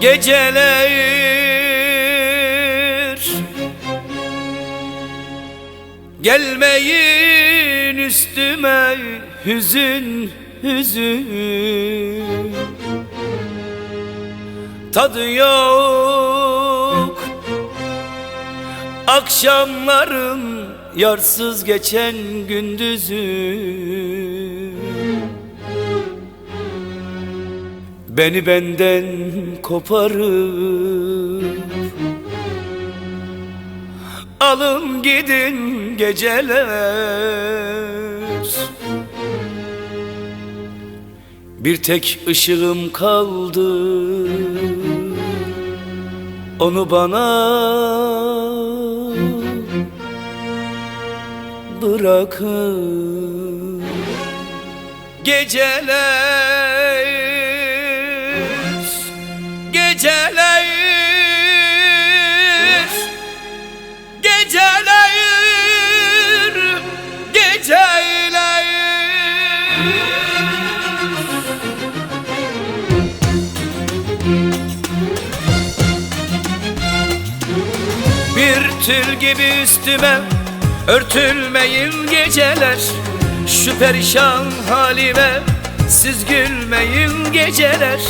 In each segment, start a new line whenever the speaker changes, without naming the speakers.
Geceleyin Gelmeyin üstüme hüzün hüzün. Tadı yok. Akşamların yarsız geçen gündüzün Beni benden koparıp Alın gidin geceler. Bir tek ışığım kaldı. Onu bana bırakın. Geceler Bir tül gibi üstüme örtülmeyin geceler. Şu perişan halime siz gülmeyin geceler.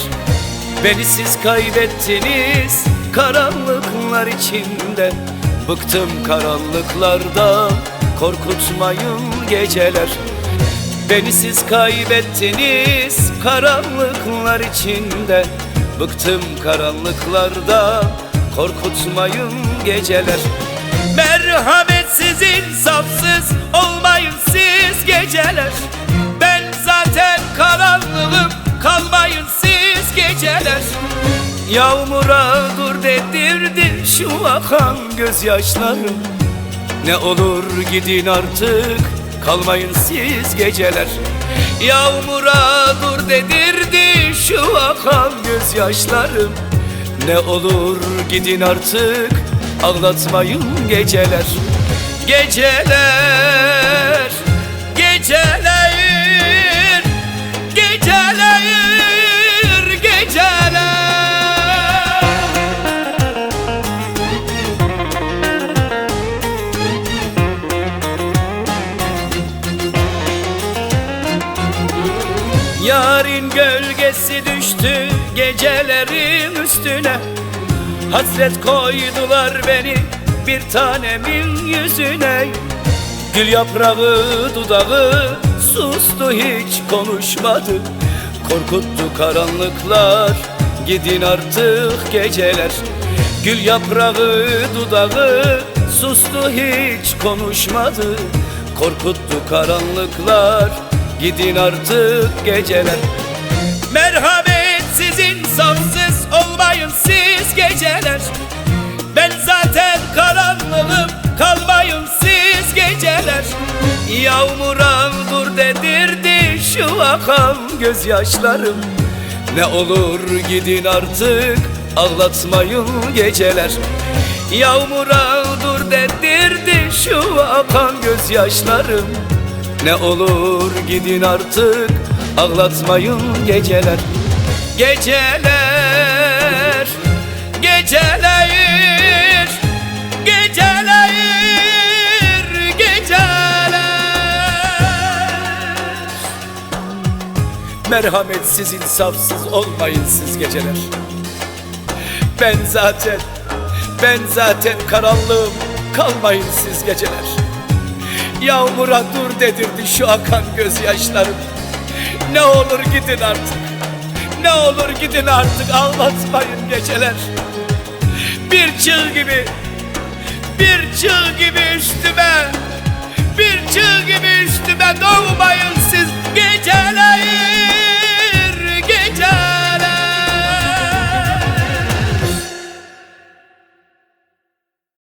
Beni siz kaybettiniz karanlıklar içinde. Bıktım karanlıklarda korkutmayın geceler. Beni siz kaybettiniz karanlıklar içinde. Bıktım karanlıklarda korkutmayın geceler Merhametsiz insafsız olmayın siz geceler. Ben zaten karanlığım kalmayın siz geceler. Yağmura dur dedirdi şu akan gözyaşlarım Ne olur gidin artık kalmayın siz geceler. Yağmura dur dedirdi şu akan gözyaşlarım Ne olur gidin artık ağlatmayın geceler. Geceler. Geceler. Geceler. Geceler. Yarın gölgesi düştü gecelerin üstüne Hasret koydular beni bir tanemin yüzüne. Gül yaprağı dudağı sustu hiç konuşmadı. Korkuttu karanlıklar gidin artık geceler. Gül yaprağı dudağı sustu hiç konuşmadı. Korkuttu karanlıklar gidin artık geceler. Merhametsiz Dur dedirdi şu akan gözyaşlarım. Ne olur gidin artık ağlatmayın geceler. Yağmura dur dedirdi şu akan gözyaşlarım. Ne olur gidin artık ağlatmayın Geceler. Geceler Geceler Merhametsiz insafsız olmayın siz geceler. Ben zaten Ben zaten karanlığım kalmayın siz geceler. Yağmura dur dedirdi şu akan gözyaşlarım. Ne olur gidin artık Ne olur gidin artık ağlatmayın geceler. Bir çığ gibi Bir çığ gibi üstüme Bir çığ gibi